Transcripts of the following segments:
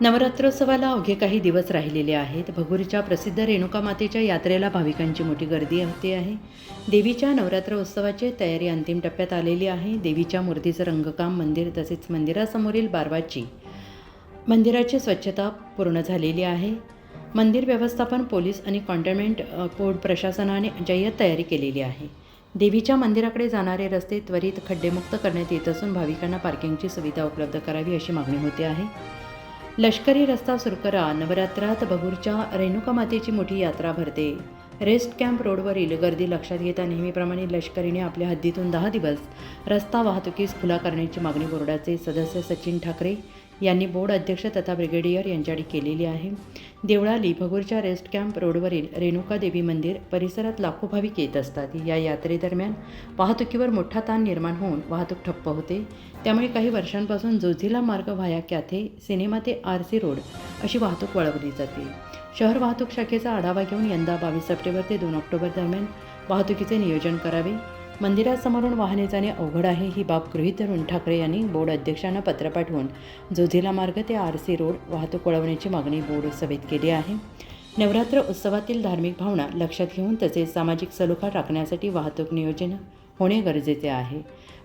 नवरात्रोत्सवाला अवघे काही दिवस राहिलेले आहेत. भगुरीच्या प्रसिद्ध रेणुका मातेच्या यात्रेला भाविकांची मोठी गर्दी होते आहे. देवीच्या नवरात्र उत्सवाची तयारी अंतिम टप्प्यात आलेली आहे. देवीच्या मूर्तीचं रंगकाम मंदिर तसेच मंदिरासमोरील बारवाची मंदिराची स्वच्छता पूर्ण झालेली आहे. मंदिर व्यवस्थापन पोलीस आणि कॉन्टेनमेंट अ, बोर्ड प्रशासनाने जय्यत तयारी केलेली आहे. देवीच्या मंदिराकडे जाणारे रस्ते त्वरित खड्डेमुक्त करण्यात येत असून भाविकांना पार्किंगची सुविधा उपलब्ध करावी अशी मागणी होते आहे. लष्करी रस्ता सुरकरा नवरात्रात बगूरच्या रेणुका मातेची मोठी यात्रा भरते. रेस्ट कॅम्प रोडवरील गर्दी लक्षात घेता नेहमीप्रमाणे लष्करीने आपल्या हद्दीतून दहा दिवस रस्ता वाहतुकीस खुला करण्याची मागणी बोर्डाचे सदस्य सचिन ठाकरे यांनी बोर्ड अध्यक्ष तथा ब्रिगेडियर यांच्याकडे केलेली आहे. देवळाली भगूरच्या रेस्ट कॅम्प रोडवरील रेणुका देवी मंदिर परिसरात लाखो भाविक येत असतात. या यात्रेदरम्यान वाहतुकीवर मोठा ताण निर्माण होऊन वाहतूक ठप्प होते. त्यामुळे काही वर्षांपासून जोझिला मार्ग व्हाया कॅथे सिनेमा ते आर सी रोड अशी वाहतूक वळवली जाते. शहर वाहतूक शाखेचा आढावा घेऊन यंदा बावीस सप्टेंबर ते दोन ऑक्टोबर दरम्यान वाहतुकीचे नियोजन करावे. मंदिरासमोरून वाहने जाणे अवघड आहे ही बाब गृहीत धरून ठाकरे यांनी बोर्ड अध्यक्षांना पत्र पाठवून जोझिला मार्ग ते आर सी रोड वाहतूक वळवण्याची मागणी बोर्ड सभेत केली आहे. नवरात्र उत्सवातील धार्मिक भावना लक्षात घेऊन तसेच सामाजिक सलोखा राखण्यासाठी वाहतूक नियोजन होणे गरजेचे आहे.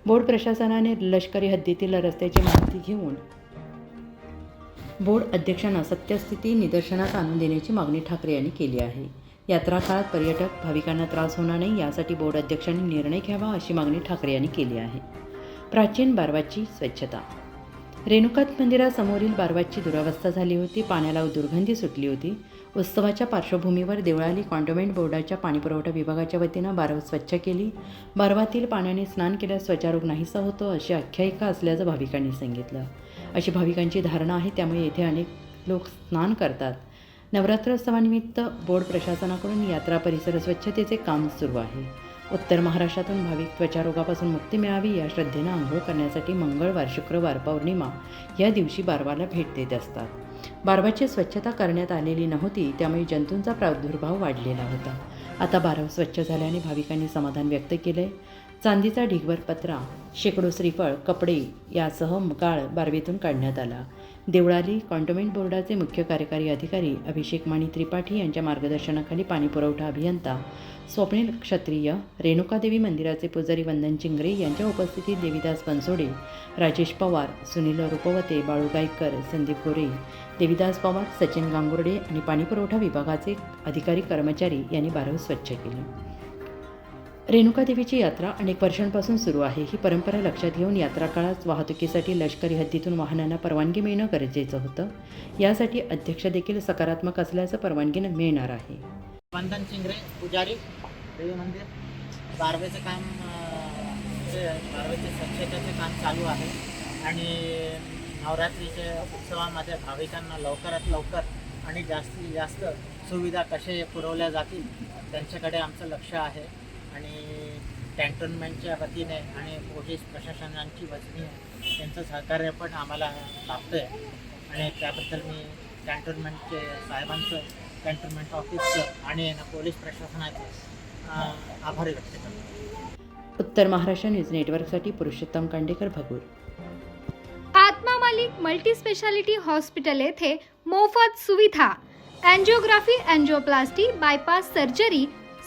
बोर्ड प्रशासनाने लष्करी हद्दीतील रस्त्याची माहिती घेऊन बोर्ड अध्यक्षांना सत्यस्थिती निदर्शनास आणून देण्याची मागणी ठाकरे यांनी केली आहे. यात्रा काळात पर्यटक भाविकांना त्रास होणार नाही यासाठी बोर्ड अध्यक्षांनी निर्णय घ्यावा अशी मागणी ठाकरे यांनी केली आहे. प्राचीन बारवाची स्वच्छता. रेणुकात मंदिरासमोरील बारवाची दुरावस्था झाली होती पाण्याला दुर्गंधी सुटली होती. उत्सवाच्या पार्श्वभूमीवर देवळाली कॉन्टोमेंट बोर्डाच्या पाणीपुरवठा विभागाच्या वतीनं बारव स्वच्छ केली. बारवातील पाण्याने स्नान केल्यास त्वचारोग नाहीसा होतो अशी आख्यायिका असल्याचं भाविकांनी सांगितलं. अशी भाविकांची धारणा आहे. त्यामुळे येथे अनेक लोक स्नान करतात. नवरात्रोत्सवानिमित्त बोर्ड प्रशासनाकडून यात्रा परिसर स्वच्छतेचे काम सुरू आहे. उत्तर महाराष्ट्रातून भाविक त्वचारोगापासून मुक्ती मिळावी या श्रद्धेनं आंघोळ करण्यासाठी मंगळवार शुक्रवार पौर्णिमा या दिवशी बारवाला भेट देत असतात. बारवाची स्वच्छता करण्यात आलेली नव्हती त्यामुळे जंतूंचा प्रादुर्भाव वाढलेला होता. आता बारव स्वच्छ झाल्याने भाविकांनी समाधान व्यक्त केले चांदीचा ढिगभर पत्रा शेकडो श्रीफळ कपडे यासह काळ बारवीतून काढण्यात आला. देवळाली कॉन्टोमेंट बोर्डाचे मुख्य कार्यकारी अधिकारी अभिषेक माणी त्रिपाठी यांच्या मार्गदर्शनाखाली पाणीपुरवठा अभियंता स्वप्नील क्षत्रिय रेणुकादेवी मंदिराचे पुजारी वंदन चिंगरे यांच्या उपस्थितीत देवीदास बनसोडे राजेश पवार सुनील रुपवते बाळू गायकर संदीप गोरे देवीदास पवार सचिन गांगुर्डे आणि पाणीपुरवठा विभागाचे अधिकारी कर्मचारी यांनी बारव स्वच्छ केले. रेणुकादेवीची यात्रा अनेक वर्षांपासून सुरू आहे. ही परंपरा लक्षात घेऊन यात्रा काळात वाहतुकीसाठी लष्करी हद्दीतून वाहनांना परवानगी मिळणं गरजेचं होतं. यासाठी अध्यक्ष देखील सकारात्मक असल्याचं परवानगी मिळणार आहे. वंदन चिंगरे पुजारी देवी मंदिर. बारवेचं काम बारवेचे स्वच्छतेचे काम चालू आहे. आणि नवरात्रीच्या उत्सवामध्ये भाविकांना लवकरात लवकर आणि जास्तीत जास्त सुविधा कसे पुरवल्या जातील त्यांच्याकडे आमचं लक्ष आहे. आणि कॅन्टोन्मेंटच्या वतीने आणि पोलीस प्रशासनांची वतीने त्यांचं सहकार्य पण आम्हाला लाभतं आहे आणि त्याबद्दल मी कॅन्टोन्मेंटचे साहेबांचं कॅन्टोन्मेंट ऑफिसचं आणि ना पोलीस प्रशासनाचे आभारी व्यक्त करतो. उत्तर महाराष्ट्र न्यूज नेटवर्कसाठी Purushottam Kandekar Bhagur. Atma Malik multi speciality hospital येथे मोफत सुविधा अँजिओग्राफी अँजिओप्लास्टी बायपास सर्जरी